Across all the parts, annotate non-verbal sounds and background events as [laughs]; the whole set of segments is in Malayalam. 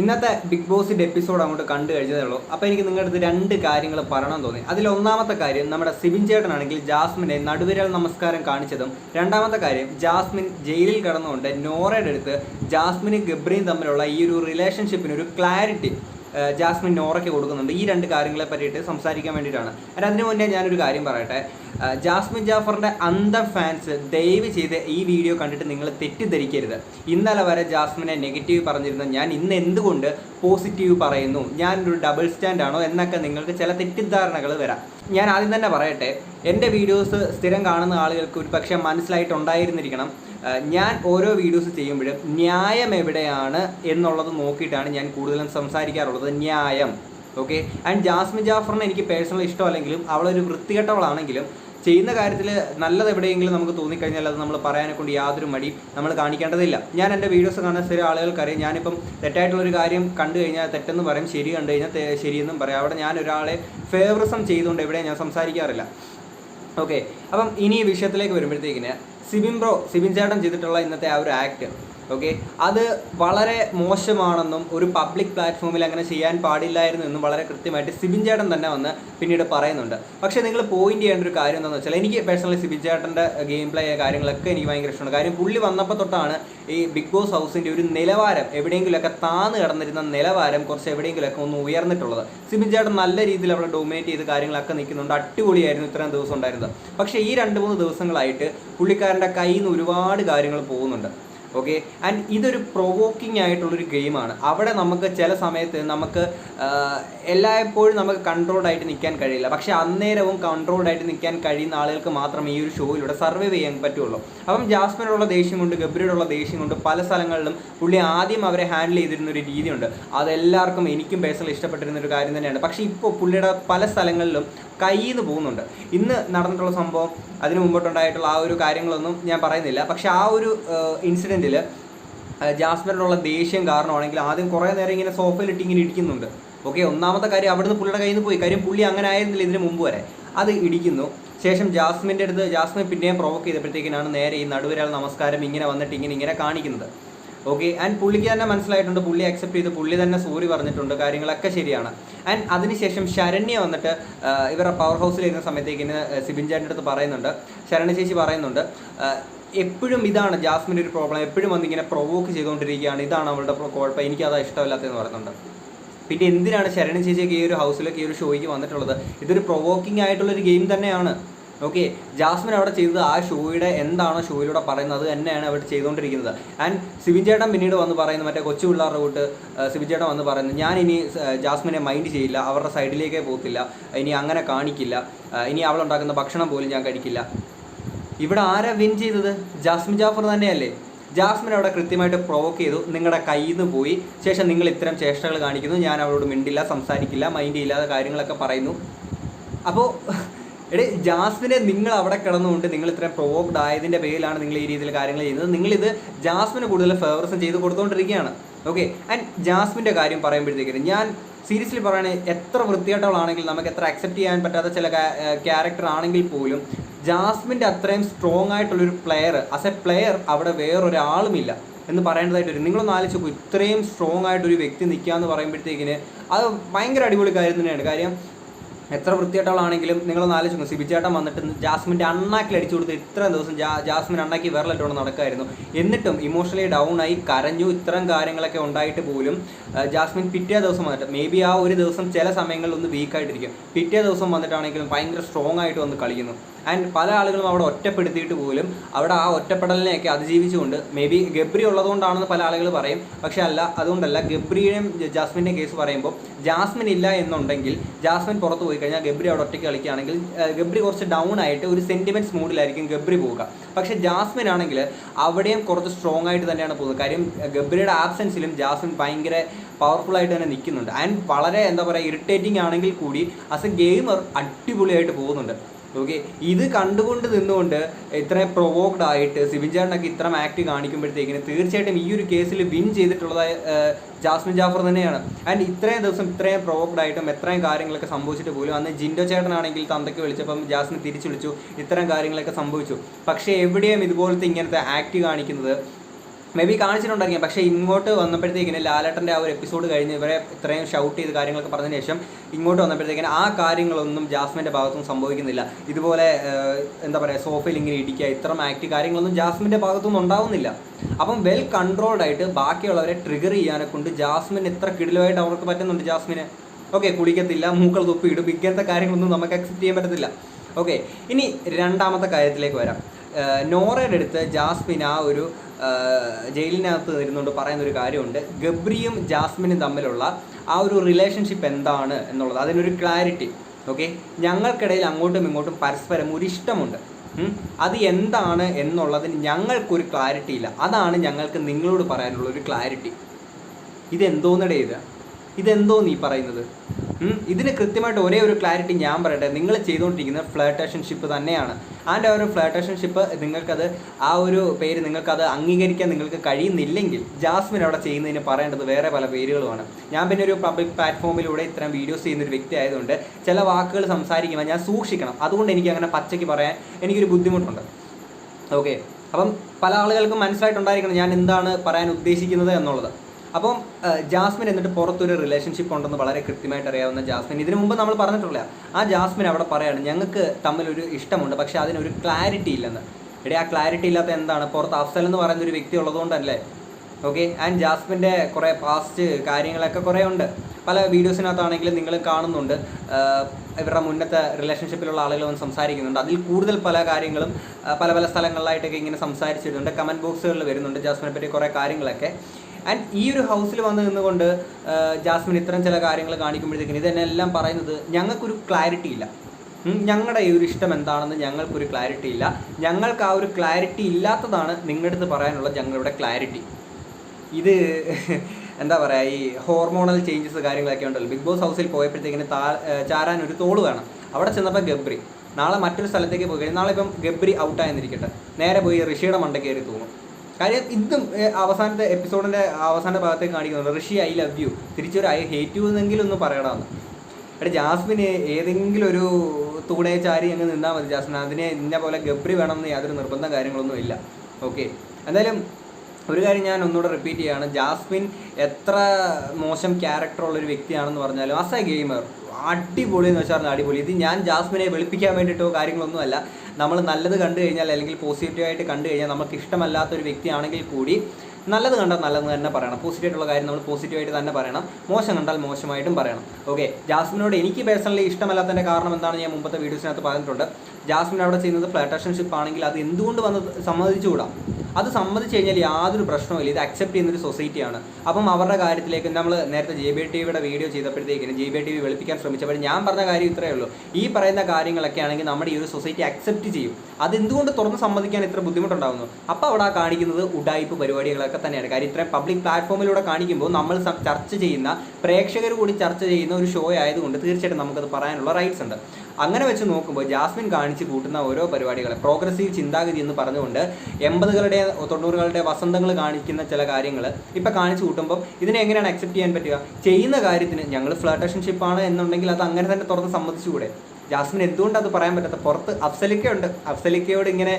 ഇന്നത്തെ ബിഗ് ബോസിന്റെ എപ്പിസോഡ് അങ്ങോട്ട് കണ്ടു കഴിഞ്ഞതേ ഉള്ളൂ. അപ്പോൾ എനിക്ക് നിങ്ങളുടെ അടുത്ത് രണ്ട് കാര്യങ്ങൾ പറയണം തോന്നി. അതിൽ ഒന്നാമത്തെ കാര്യം നമ്മുടെ സിബിൻ ചേട്ടനാണെങ്കിൽ ജാസ്മിനെ നടുവിരൽ നമസ്കാരം കാണിച്ചതും രണ്ടാമത്തെ കാര്യം ജാസ്മിൻ ജയിലിൽ കിടന്നുകൊണ്ട് നോറയുടെ അടുത്ത് ജാസ്മിനും ഗബ്രിയും തമ്മിലുള്ള ഈ ഒരു റിലേഷൻഷിപ്പിന് ഒരു ക്ലാരിറ്റി ജാസ്മിൻ നോറയ്ക്ക് കൊടുക്കുന്നുണ്ട്. ഈ രണ്ട് കാര്യങ്ങളെ പറ്റിയിട്ട് സംസാരിക്കാൻ വേണ്ടിയിട്ടാണ്. അല്ല അതിനു മുന്നേ ഞാനൊരു കാര്യം പറയട്ടെ. ജാസ്മിൻ ജാഫറിന്റെ അന്ധ ഫാൻസ് ദയവ് ചെയ്ത് ഈ വീഡിയോ കണ്ടിട്ട് നിങ്ങൾ തെറ്റിദ്ധരിക്കരുത്. ഇന്നലെ വരെ ജാസ്മിനെ നെഗറ്റീവ് പറഞ്ഞിരുന്ന ഞാൻ ഇന്ന് എന്തുകൊണ്ട് പോസിറ്റീവ് പറയുന്നു? ഞാനൊരു ഡബിൾ സ്റ്റാൻഡ് ആണോ എന്നൊക്കെ നിങ്ങൾക്ക് ചില തെറ്റിദ്ധാരണകൾ വരാം. ഞാൻ ആദ്യം തന്നെ പറയട്ടെ എന്റെ വീഡിയോസ് സ്ഥിരം കാണുന്ന ആളുകൾക്ക് ഒരു പക്ഷേ മനസ്സിലായിട്ടുണ്ടായിരുന്നിരിക്കണം. ഞാൻ ഓരോ വീഡിയോസ് ചെയ്യുമ്പോഴും ന്യായം എവിടെയാണ് എന്നുള്ളത് നോക്കിയിട്ടാണ് ഞാൻ കൂടുതലും സംസാരിക്കാറുള്ളത്. ന്യായം ഓക്കെ ആൻഡ് ജാസ്മിൻ ജാഫറിനെ എനിക്ക് പേഴ്സണൽ ഇഷ്ടമല്ലെങ്കിലും അവളൊരു വൃത്തികെട്ടവളാണെങ്കിലും ചെയ്യുന്ന കാര്യത്തിൽ നല്ലത് എവിടെയെങ്കിലും നമുക്ക് തോന്നിക്കഴിഞ്ഞാൽ അത് നമ്മൾ പറയാനെ കൊണ്ട് യാതൊരു മടിയും നമ്മൾ കാണിക്കേണ്ടതില്ല. ഞാൻ എന്റെ വീഡിയോസ് കാണുന്ന സ്ഥിരം ആളുകൾക്കറിയാം. ഞാനിപ്പം തെറ്റായിട്ടുള്ളൊരു കാര്യം കണ്ടു കഴിഞ്ഞാൽ തെറ്റെന്ന് പറയും. ശരി കണ്ടു കഴിഞ്ഞാൽ ശരിയെന്നും പറയാം. അവിടെ ഞാൻ ഒരാളെ ഫേവറിസം ചെയ്തുകൊണ്ട് എവിടെയും ഞാൻ സംസാരിക്കാറില്ല. ഓക്കെ അപ്പം ഇനി ഈ വിഷയത്തിലേക്ക് വരുമ്പോഴത്തേക്കിന് സിബിൻ ബ്രോ സിബിൻ ചേട്ടൻ ചെയ്തിട്ടുള്ള ഇന്നത്തെ ആ ഒരു ആക്ട് ഓക്കെ അത് വളരെ മോശമാണെന്നും ഒരു പബ്ലിക് പ്ലാറ്റ്ഫോമിൽ അങ്ങനെ ചെയ്യാൻ പാടില്ലായിരുന്നു എന്നും വളരെ കൃത്യമായിട്ട് സിബിൻ ചേട്ടൻ തന്നെ വന്ന് പിന്നീട് പറയുന്നുണ്ട്. പക്ഷേ നിങ്ങൾ പോയിന്റ് ചെയ്യേണ്ട ഒരു കാര്യം എന്താണെന്ന് വെച്ചാൽ എനിക്ക് പേഴ്സണലി സിബിൻ ചേട്ടന്റെ ഗെയിം പ്ലേ കാര്യങ്ങളൊക്കെ എനിക്ക് ഭയങ്കര ഇഷ്ടമാണ്. കാര്യം പുള്ളി വന്നപ്പോൾ തൊട്ടാണ് ഈ ബിഗ് ബോസ് ഹൗസിന്റെ ഒരു നിലവാരം എവിടെയെങ്കിലുമൊക്കെ താന്ന് കിടന്നിരുന്ന നിലവാരം കുറച്ച് എവിടെയെങ്കിലുമൊക്കെ ഒന്ന് ഉയർന്നിട്ടുള്ളത്. സിബിൻ ചേട്ടൻ നല്ല രീതിയിൽ അവിടെ ഡൊമിനേറ്റ് ചെയ്ത് കാര്യങ്ങളൊക്കെ നിൽക്കുന്നുണ്ട്. അടിപൊളിയായിരുന്നു ഇത്രയും ദിവസം ഉണ്ടായിരുന്നത്. പക്ഷേ ഈ രണ്ട് മൂന്ന് ദിവസങ്ങളായിട്ട് പുള്ളിക്കാരന്റെ കയ്യിൽ നിന്ന് ഒരുപാട് കാര്യങ്ങൾ പോകുന്നുണ്ട്. ഓക്കെ ആൻഡ് ഇതൊരു പ്രൊവോക്കിംഗ് ആയിട്ടുള്ളൊരു ഗെയിമാണ് അവിടെ നമുക്ക് ചില സമയത്ത് നമുക്ക് എല്ലായ്പ്പോഴും നമുക്ക് കൺട്രോൾഡ് ആയിട്ട് നിൽക്കാൻ കഴിയില്ല. പക്ഷേ അന്നേരവും കൺട്രോൾഡ് ആയിട്ട് നിൽക്കാൻ കഴിയുന്ന ആളുകൾക്ക് മാത്രമേ ഈ ഒരു ഷോയിലൂടെ സർവൈവ് ചെയ്യാൻ പറ്റുള്ളൂ. അപ്പം ജാസ്മിനോടുള്ള ദേഷ്യം കൊണ്ട് ഗബ്രിയോടുള്ള ദേഷ്യം കൊണ്ട് പല സ്ഥലങ്ങളിലും പുള്ളി ആദ്യം അവരെ ഹാൻഡിൽ ചെയ്തിരുന്ന ഒരു രീതിയുണ്ട്. അതെല്ലാവർക്കും എനിക്കും പേഴ്സണൽ ഇഷ്ടപ്പെട്ടിരുന്ന ഒരു കാര്യം തന്നെയാണ്. പക്ഷേ ഇപ്പോൾ പുള്ളിയുടെ പല സ്ഥലങ്ങളിലും കയ്യിൽ നിന്ന് പോകുന്നുണ്ട്. ഇന്ന് നടന്നിട്ടുള്ള സംഭവം അതിന് മുമ്പോട്ടുണ്ടായിട്ടുള്ള ആ ഒരു കാര്യങ്ങളൊന്നും ഞാൻ പറയുന്നില്ല. പക്ഷേ ആ ഒരു ഇൻസിഡന്റിൽ ജാസ്മിനോടുള്ള ദേഷ്യം കാരണമാണെങ്കിൽ ആദ്യം കുറേ നേരം ഇങ്ങനെ സോഫയിലിട്ട് ഇങ്ങനെ ഇടിക്കുന്നുണ്ട് ഓക്കെ ഒന്നാമത്തെ കാര്യം അവിടുന്ന് പുള്ളിയുടെ കയ്യിൽ നിന്ന് പോയി. കാര്യം പുള്ളി അങ്ങനെ ആയിരുന്നില്ല ഇതിന് മുമ്പ് വരെ. അത് ഇടിക്കുന്നു. ശേഷം ജാസ്മിന്റെ അടുത്ത് ജാസ്മിൻ പിന്നെയും പ്രൊവോക്ക് ചെയ്തപ്പോഴത്തേക്കിനാണ് നേരെ ഈ നടുവിരാൾ നമസ്കാരം ഇങ്ങനെ വന്നിട്ട് ഇങ്ങനെ ഇങ്ങനെ കാണിക്കുന്നത്. ഓക്കെ ആൻഡ് പുള്ളിക്ക് തന്നെ മനസ്സിലായിട്ടുണ്ട് പുള്ളി അക്സെപ്റ്റ് ചെയ്ത് പുള്ളി തന്നെ സോറി പറഞ്ഞിട്ടുണ്ട് കാര്യങ്ങളൊക്കെ ശരിയാണ്. ആൻഡ് അതിനുശേഷം ശരണ്യ വന്നിട്ട് ഇവരുടെ പവർ ഹൗസിൽ ഇരുന്ന സമയത്തേക്കിന് സിബിൻ ചേട്ടന്റെ അടുത്ത് പറയുന്നുണ്ട്. ശരണ്യ ചേച്ചി പറയുന്നുണ്ട് എപ്പോഴും ഇതാണ് ജാസ്മിന്റെ ഒരു പ്രോബ്ലം എപ്പോഴും വന്നിങ്ങനെ പ്രൊവോക്ക് ചെയ്തുകൊണ്ടിരിക്കുകയാണ് ഇതാണ് അവളുടെ കുഴപ്പം എനിക്കതാ ഇഷ്ടമില്ലാത്തതെന്ന് പറയുന്നുണ്ട്. പിന്നെ എന്തിനാണ് ശരണ ചേച്ചിയൊക്കെ ഈ ഒരു ഹൗസിലൊക്കെ ഈ ഒരു ഷോയ്ക്ക് വന്നിട്ടുള്ളത്? ഇതൊരു പ്രൊവോക്കിംഗ് ആയിട്ടുള്ളൊരു ഗെയിം തന്നെയാണ്. ഓക്കെ ജാസ്മിൻ അവിടെ ചെയ്തത് ആ ഷോയുടെ എന്താണോ ഷോയിലൂടെ പറയുന്നത് അത് തന്നെയാണ് അവിടെ ചെയ്തുകൊണ്ടിരിക്കുന്നത്. ആൻഡ് സിബിൻ ചേട്ടൻ പിന്നീട് വന്ന് പറയുന്നത് മറ്റേ കൊച്ചു പിള്ളേരുടെ കൂട്ട് സിബിൻ ചേട്ടൻ വന്ന് പറയുന്നു ഞാൻ ഇനി ജാസ്മിനെ മൈൻഡ് ചെയ്യില്ല അവരുടെ സൈഡിലേക്കേ പോകത്തില്ല ഇനി അങ്ങനെ കാണിക്കില്ല ഇനി ഇനി അവളുണ്ടാക്കുന്ന ഭക്ഷണം പോലും ഞാൻ കഴിക്കില്ല. ഇവിടെ ആരാ വിൻ ചെയ്തത്? ജാസ്മിൻ ജാഫർ തന്നെയല്ലേ? ജാസ്മിൻ അവിടെ കൃത്യമായിട്ട് പ്രൊവോക്ക് ചെയ്തു നിങ്ങളുടെ കയ്യിൽ നിന്ന് പോയി ശേഷം നിങ്ങൾ ഇത്തരം ചേഷ്ടകൾ കാണിക്കുന്നു ഞാൻ അവളോട് മിണ്ടില്ല സംസാരിക്കില്ല മൈൻഡ് ചെയ്യില്ലാതെ കാര്യങ്ങളൊക്കെ പറയുന്നു. അപ്പോൾ എടേ ജാസ്മിനെ നിങ്ങൾ അവിടെ കിടന്നുകൊണ്ട് നിങ്ങൾ ഇത്ര പ്രൊവോക്ഡ് ആയതിന്റെ പേരിലാണ് നിങ്ങൾ ഈ രീതിയിൽ കാര്യങ്ങൾ ചെയ്യുന്നത്. നിങ്ങളിത് ജാസ്മിന് കൂടുതൽ ഫേവറസും ചെയ്ത് കൊടുത്തുകൊണ്ടിരിക്കുകയാണ് ഓക്കെ ആൻഡ് ജാസ്മിന്റെ കാര്യം പറയുമ്പോഴത്തേക്കും ഞാൻ സീരിയസ്ലി പറയുകയാണെങ്കിൽ എത്ര വൃത്തികെട്ടവളാണെങ്കിൽ നമുക്ക് എത്ര അക്സെപ്റ്റ് ചെയ്യാൻ പറ്റാത്ത ചില ക്യാരക്ടർ ആണെങ്കിൽ പോലും ജാസ്മിന്റെ അത്രയും സ്ട്രോങ് ആയിട്ടുള്ളൊരു പ്ലെയർ ആസ് എ പ്ലെയർ അവിടെ വേറൊരാളുമില്ല എന്ന് പറയേണ്ടതായിട്ട് വരും നിങ്ങളൊന്ന് ആലോചിച്ച് നോക്കൂ ഇത്രയും സ്ട്രോങ് ആയിട്ടൊരു വ്യക്തി നിൽക്കുക എന്ന് പറയുമ്പോഴത്തേക്കിന് അത് ഭയങ്കര അടിപൊളി കാര്യം തന്നെയാണ്. കാര്യം എത്ര വൃത്തിയായിട്ടാണെങ്കിലും നിങ്ങളൊന്ന് സിബി സിബിച്ചേട്ടൻ വന്നിട്ട് ജാസ്മിന്റെ അണ്ണാക്കിൽ അടിച്ചു കൊടുത്ത് ഇത്രയും ദിവസം ജാ ജാസ്മിൻ അണ്ണാക്കി വിരലിട്ടുകൊണ്ട് നടക്കായിരുന്നു. എന്നിട്ടും ഇമോഷണലി ഡൗൺ ആയി കരഞ്ഞു. ഇത്തരം കാര്യങ്ങളൊക്കെ ഉണ്ടായിട്ട് പോലും ജാസ്മിൻ പിറ്റേ ദിവസം വന്നിട്ട് മേ ബി ആ ഒരു ദിവസം ചില സമയങ്ങളിൽ ഒന്ന് വീക്കായിട്ടിരിക്കും പിറ്റേ ദിവസം വന്നിട്ടാണെങ്കിലും ഭയങ്കര സ്ട്രോങ് ആയിട്ട് വന്ന് കളിക്കുന്നു. ആൻഡ് പല ആളുകളും അവിടെ ഒറ്റപ്പെടുത്തിയിട്ട് പോലും അവിടെ ആ ഒറ്റപ്പെടലിനെയൊക്കെ അതിജീവിച്ചുകൊണ്ട് മേ ബി ഗബ്രി ഉള്ളതുകൊണ്ടാണെന്ന് പല ആളുകൾ പറയും. പക്ഷേ അല്ല അതുകൊണ്ടല്ല ഗബ്രിയുടെയും ജാസ്മിന്റെയും കേസ് പറയുമ്പോൾ ജാസ്മിൻ ഇല്ല എന്നുണ്ടെങ്കിൽ ജാസ്മിൻ പുറത്ത് കഴിഞ്ഞാൽ ഗബ്രി അവിടെ ഒറ്റയ്ക്ക് കളിക്കുകയാണെങ്കിൽ ഗബ്രി കുറച്ച് ഡൗൺ ആയിട്ട് ഒരു സെന്റിമെന്റ്സ് മൂഡിലായിരിക്കും ഗബ്രി പോവുക. പക്ഷെ ജാസ്മിൻ ആണെങ്കിൽ അവിടെയും കുറച്ച് സ്ട്രോങ് ആയിട്ട് തന്നെയാണ് പോകുന്നത്. കാര്യം ഗബ്രിയുടെ ആബ്സെൻസിലും ജാസ്മിൻ ഭയങ്കര പവർഫുൾ ആയിട്ട് തന്നെ നിൽക്കുന്നുണ്ട്. ആൻഡ് വളരെ എന്താ പറയുക ഇറിറ്റേറ്റിംഗ് ആണെങ്കിൽ കൂടി ആസ് എ ഗെയിമർ അടിപൊളിയായിട്ട് പോകുന്നുണ്ട്. ഓക്കെ ഇത് കണ്ടുകൊണ്ട് നിന്നുകൊണ്ട് ഇത്ര പ്രൊവോക്ഡ് ആയിട്ട് സിബിൻ ചേട്ടനൊക്കെ ഇത്രയും ആക്ട് കാണിക്കുമ്പോഴത്തേക്കിന് തീർച്ചയായിട്ടും ഈ ഒരു കേസിൽ വിൻ ചെയ്തിട്ടുള്ളതായ ജാസ്മിൻ ജാഫർ തന്നെയാണ്. ആൻഡ് ഇത്രയും ദിവസം ഇത്രയും പ്രൊവോക്ഡ് ആയിട്ടും എത്രയും കാര്യങ്ങളൊക്കെ സംഭവിച്ചിട്ട് പോലും അന്ന് ജിൻഡോ ചേട്ടനാണെങ്കിൽ തന്തയ്ക്ക് വിളിച്ചപ്പം ജാസ്മിൻ തിരിച്ചു വിളിച്ചു. ഇത്തരം കാര്യങ്ങളൊക്കെ സംഭവിച്ചു. പക്ഷേ എവിടെയും ഇതുപോലത്തെ ഇങ്ങനത്തെ ആക്ട് കാണിക്കുന്നത് മേ ബി കാണിച്ചിട്ടുണ്ടായിരിക്കും. പക്ഷേ ഇങ്ങോട്ട് വന്നപ്പോഴത്തേക്കിന് ലാലേട്ടന്റെ ആ ഒരു എപ്പിസോഡ് കഴിഞ്ഞ് ഇവരെ ഇത്രയും ഷൗട്ട് ചെയ്ത് കാര്യങ്ങളൊക്കെ പറഞ്ഞതിന് ശേഷം ഇങ്ങോട്ട് വന്നപ്പോഴത്തേക്കിന് ആ കാര്യങ്ങളൊന്നും ജാസ്മിന്റെ ഭാഗത്തുനിന്ന് സംഭവിക്കുന്നില്ല. ഇതുപോലെ എന്താ പറയുക സോഫയിൽ ഇങ്ങനെ ഇടിക്കുക ഇത്തരം ആക്ട് കാര്യങ്ങളൊന്നും ജാസ്മിന്റെ ഭാഗത്തുനിന്ന് ഉണ്ടാവുന്നില്ല. അപ്പം വെൽ കൺട്രോൾഡ് ആയിട്ട് ബാക്കിയുള്ളവരെ ട്രിഗർ ചെയ്യാനെ കൊണ്ട് ജാസ്മിൻ ഇത്ര കിടിലുമായിട്ട് അവർക്ക് പറ്റുന്നുണ്ട് ജാസ്മിന്. ഓക്കെ കുടിക്കത്തില്ല മൂക്കൾ തൊപ്പി ഇടും ഇങ്ങനത്തെ കാര്യങ്ങളൊന്നും നമുക്ക് അക്സെപ്റ്റ് ചെയ്യാൻ പറ്റത്തില്ല. ഓക്കെ ഇനി രണ്ടാമത്തെ കാര്യത്തിലേക്ക് വരാം. നോറയുടെ അടുത്ത് ജാസ്മിൻ ആ ഒരു ജയിലിനകത്ത് ഇരുന്നുകൊണ്ട് പറയുന്ന ഒരു കാര്യമുണ്ട്. ഗബ്രിയും ജാസ്മിനും തമ്മിലുള്ള ആ ഒരു റിലേഷൻഷിപ്പ് എന്താണ് എന്നുള്ളത്. അതിനൊരു ക്ലാരിറ്റി ഓക്കെ ഞങ്ങൾക്കിടയിൽ അങ്ങോട്ടും ഇങ്ങോട്ടും പരസ്പരം ഒരു ഇഷ്ടമുണ്ട്. അത് എന്താണ് എന്നുള്ളതിന് ഞങ്ങൾക്കൊരു ക്ലാരിറ്റി ഇല്ല. അതാണ് ഞങ്ങൾക്ക് നിങ്ങളോട് പറയാനുള്ള ഒരു ക്ലാരിറ്റി ഇതെന്തോന്നിടേ ഇത്? ഇതെന്തോ നീ പറയുന്നത്? ഇതിന് കൃത്യമായിട്ട് ഒരേ ഒരു ക്ലാരിറ്റി ഞാൻ പറയട്ടെ. നിങ്ങൾ ചെയ്തുകൊണ്ടിരിക്കുന്നത് ഫ്ലേട്ടേഷൻഷിപ്പ് തന്നെയാണ്. ആൻഡ് ആ ഒരു ഫ്ലേട്ടേഷൻഷിപ്പ് നിങ്ങൾക്കത് ആ ഒരു പേര് നിങ്ങൾക്കത് അംഗീകരിക്കാൻ നിങ്ങൾക്ക് കഴിയുന്നില്ലെങ്കിൽ ജാസ്മിൻ അവിടെ ചെയ്യുന്നതിന് പറയേണ്ടത് വേറെ പല പേരുകളുമാണ്. ഞാൻ പിന്നെ ഒരു പബ്ലിക് പ്ലാറ്റ്ഫോമിലൂടെ ഇത്തരം വീഡിയോസ് ചെയ്യുന്ന ഒരു വ്യക്തി ആയതുകൊണ്ട് ചില വാക്കുകൾ സംസാരിക്കുമ്പോൾ ഞാൻ സൂക്ഷിക്കണം. അതുകൊണ്ട് എനിക്ക് അങ്ങനെ പച്ചയ്ക്ക് പറയാൻ എനിക്കൊരു ബുദ്ധിമുട്ടുണ്ട്. ഓക്കെ അപ്പം പല ആളുകൾക്കും മനസ്സിലായിട്ടുണ്ടായിരിക്കണം ഞാൻ എന്താണ് പറയാൻ ഉദ്ദേശിക്കുന്നത് എന്നുള്ളത്. അപ്പം ജാസ്മിൻ എന്നിട്ട് പുറത്തൊരു റിലേഷൻഷിപ്പ് ഉണ്ടെന്ന് വളരെ കൃത്യമായിട്ട് അറിയാവുന്ന ജാസ്മിൻ. ഇതിനു മുമ്പ് നമ്മൾ പറഞ്ഞിട്ടില്ല ആ ജാസ്മിൻ അവിടെ പറയാണ് ഞങ്ങൾക്ക് തമ്മിലൊരു ഇഷ്ടമുണ്ട് പക്ഷേ അതിനൊരു ക്ലാരിറ്റി ഇല്ലെന്ന്. ഇവിടെ ആ ക്ലാരിറ്റി ഇല്ലാത്ത എന്താണ്? പുറത്ത് അഫ്സൽ എന്ന് പറയുന്ന ഒരു വ്യക്തി ഉള്ളതുകൊണ്ടല്ലേ? ഓക്കെ ആൻഡ് ജാസ്മിന്റെ കുറേ പാസ്റ്റ് കാര്യങ്ങളൊക്കെ കുറേ ഉണ്ട്. പല വീഡിയോസിനകത്താണെങ്കിലും നിങ്ങൾ കാണുന്നുണ്ട്. ഇവരുടെ മുന്നത്തെ റിലേഷൻഷിപ്പിലുള്ള ആളുകൾ വന്ന് സംസാരിക്കുന്നുണ്ട്. അതിൽ കൂടുതൽ പല കാര്യങ്ങളും പല പല സ്ഥലങ്ങളിലായിട്ടൊക്കെ ഇങ്ങനെ സംസാരിച്ചിട്ടുണ്ട്. കമന്റ് ബോക്സുകളിൽ വരുന്നുണ്ട് ജാസ്മിനെ പറ്റി കുറേ കാര്യങ്ങളൊക്കെ. ആൻഡ് ഈ ഒരു ഹൗസിൽ വന്ന് നിന്നുകൊണ്ട് ജാസ്മിൻ ഇത്തരം ചില കാര്യങ്ങൾ കാണിക്കുമ്പോഴത്തേക്കിന് ഇതെന്നെല്ലാം പറയുന്നത് ഞങ്ങൾക്കൊരു ക്ലാരിറ്റി ഇല്ല. ഞങ്ങളുടെ ഈ ഒരു ഇഷ്ടം എന്താണെന്ന് ഞങ്ങൾക്കൊരു ക്ലാരിറ്റി ഇല്ല. ഞങ്ങൾക്ക് ആ ഒരു ക്ലാരിറ്റി ഇല്ലാത്തതാണ് നിങ്ങളുടെ അടുത്ത് പറയാനുള്ള ഞങ്ങളുടെ ക്ലാരിറ്റി ഇത് [laughs] എന്താ പറയുക ഈ ഹോർമോണൽ ചേഞ്ചസ് കാര്യങ്ങളൊക്കെ ഉണ്ടല്ലോ. ബിഗ് ബോസ് ഹൗസിൽ പോയപ്പോഴത്തേക്കിന് താ ചാരാൻ ഒരു തോൾ വേണം. അവിടെ ചെന്നപ്പോൾ ഗബ്രി. നാളെ മറ്റൊരു സ്ഥലത്തേക്ക് പോയി കഴിഞ്ഞാൽ നാളെ ഇപ്പം ഗബ്രി ഔട്ടായെന്നിരിക്കട്ടെ നേരെ പോയി ഋഷിയുടെ മണ്ട തൂങ്ങും. കാര്യം ഇതും അവസാനത്തെ എപ്പിസോഡിന്റെ അവസാന ഭാഗത്തേക്ക് കാണിക്കുന്നുണ്ട് ഋഷി ഐ ലവ് യു. തിരിച്ചൊരു ഐ ഹേറ്റ് യു എന്നെങ്കിലും ഒന്ന് പറയണമെന്ന് എടാ ജാസ്മിന് ഏതെങ്കിലും ഒരു തൂടെ ചാരി അങ്ങ് നിന്നാൽ മതി ജാസ്മിൻ അതിനെ ഇന്ന പോലെ ഗബ്രി വേണമെന്ന് യാതൊരു നിർബന്ധം കാര്യങ്ങളൊന്നും ഇല്ല. ഓക്കെ. എന്തായാലും ഒരു കാര്യം ഞാൻ ഒന്നുകൂടെ റിപ്പീറ്റ് ചെയ്യാണ്. ജാസ്മിൻ എത്ര മോശം ക്യാരക്ടർ ഉള്ള ഒരു വ്യക്തിയാണെന്ന് പറഞ്ഞാലും ആസ് എ ഗെയിമർ അടിപൊളി എന്ന് വെച്ചാൽ അടിപൊളി. ഇത് ഞാൻ ജാസ്മിനെ വെളുപ്പിക്കാൻ വേണ്ടിയിട്ടോ കാര്യങ്ങളൊന്നുമല്ല നമ്മൾ നല്ലത് കണ്ടു കഴിഞ്ഞാൽ അല്ലെങ്കിൽ പോസിറ്റീവായിട്ട് കണ്ടു കഴിഞ്ഞാൽ നമുക്ക് ഇഷ്ടമല്ലാത്ത ഒരു വ്യക്തിയാണെങ്കിൽ കൂടി നല്ലത് കണ്ടാൽ നല്ലത് തന്നെ പറയണം. പോസിറ്റീവായിട്ടുള്ള കാര്യം നമ്മൾ പോസിറ്റീവായിട്ട് തന്നെ പറയണം. മോശം കണ്ടാൽ മോശമായിട്ടും പറയണം. ഓക്കെ ജാസ്മിനോട് എനിക്ക് പേഴ്സണലി ഇഷ്ടമല്ലാത്തതിന്റെ കാരണം എന്താണെന്ന് ഞാൻ മുമ്പത്തെ വീഡിയോസിനകത്ത് പറഞ്ഞിട്ടുണ്ട്. ജാസ്മിൻ അവിടെ ചെയ്യുന്നത് ഫ്ലാറ്റർഷൻഷിപ്പ് ആണെങ്കിൽ അത് എന്തുകൊണ്ട് വന്ന് സമ്മതിച്ചുകൂടാ? അത് സമ്മതിച്ചു കഴിഞ്ഞാൽ യാതൊരു പ്രശ്നവുമില്ല. ഇത് അക്സെപ്റ്റ് ചെയ്യുന്ന ഒരു സൊസൈറ്റിയാണ് അപ്പം അവരുടെ കാര്യത്തിലേക്ക് നമ്മൾ നേരത്തെ ജെ ബി ടി വിയുടെ വീഡിയോ ചെയ്തപ്പോഴത്തേക്കിനും ജെ ബി ടി വി വെളുപ്പിക്കാൻ ശ്രമിച്ചപ്പോൾ ഞാൻ പറഞ്ഞ കാര്യം ഇത്രയേ ഉള്ളൂ. ഈ പറയുന്ന കാര്യങ്ങളൊക്കെ ആണെങ്കിൽ നമ്മുടെ ഈ ഒരു സൊസൈറ്റി അക്സെപ്റ്റ് ചെയ്യും. അത് എന്തുകൊണ്ട് തുറന്ന് സമ്മതിക്കാൻ ഇത്ര ബുദ്ധിമുട്ടുണ്ടാകുന്നു അപ്പോൾ അവിടെ കാണിക്കുന്നത് ഉഡായിപ്പ് പരിപാടികളൊക്കെ തന്നെയാണ്. കാര്യം ഇത്രയും പബ്ലിക് പ്ലാറ്റ്ഫോമിലൂടെ കാണിക്കുമ്പോൾ നമ്മൾ ചർച്ച ചെയ്യുന്ന പ്രേക്ഷകർ കൂടി ചർച്ച ചെയ്യുന്ന ഒരു ഷോ ആയതുകൊണ്ട് തീർച്ചയായിട്ടും നമുക്കത് പറയാനുള്ള റൈറ്റ്സ് ഉണ്ട്. അങ്ങനെ വെച്ച് നോക്കുമ്പോൾ ജാസ്മിൻ കാണിച്ച് കൂട്ടുന്ന ഓരോ പരിപാടികളെ പ്രോഗ്രസീവ് ചിന്താഗതി എന്ന് പറഞ്ഞുകൊണ്ട് എൺപതുകളുടെ തൊണ്ണൂറുകളുടെ വസന്തങ്ങൾ കാണിക്കുന്ന ചില കാര്യങ്ങൾ ഇപ്പം കാണിച്ചു കൂട്ടുമ്പോൾ ഇതിനെ എങ്ങനെയാണ് അക്സെപ്റ്റ് ചെയ്യാൻ പറ്റുക? ചെയ്യുന്ന കാര്യത്തിന് ഞങ്ങൾ ഫ്ലർട്ടേഷൻഷിപ്പ് ആണ് എന്നുണ്ടെങ്കിൽ അത് അങ്ങനെ തന്നെ തുറന്ന് സമ്മതിച്ചുകൂടെ? ജാസ്മിൻ എന്തുകൊണ്ട് അത് പറയാൻ പറ്റാത്ത? പുറത്ത് അഫ്സലിക്കയുണ്ട്. അഫ്സലിക്കയോട് ഇങ്ങനെ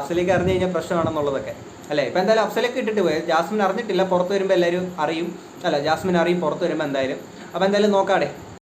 അഫ്സലിക്ക അറിഞ്ഞു കഴിഞ്ഞാൽ പ്രശ്നമാണെന്നുള്ളതൊക്കെ. അല്ലേ? ഇപ്പം എന്തായാലും അഫ്സലൊക്കെ ഇട്ടിട്ട് പോയി. ജാസ്മിൻ അറിഞ്ഞിട്ടില്ല. പുറത്ത് വരുമ്പോൾ എല്ലാവരും അറിയും. അല്ല ജാസ്മിൻ അറിയും. പുറത്ത് വരുമ്പോൾ എന്തായാലും. അപ്പോൾ എന്തായാലും നോക്കാടെ.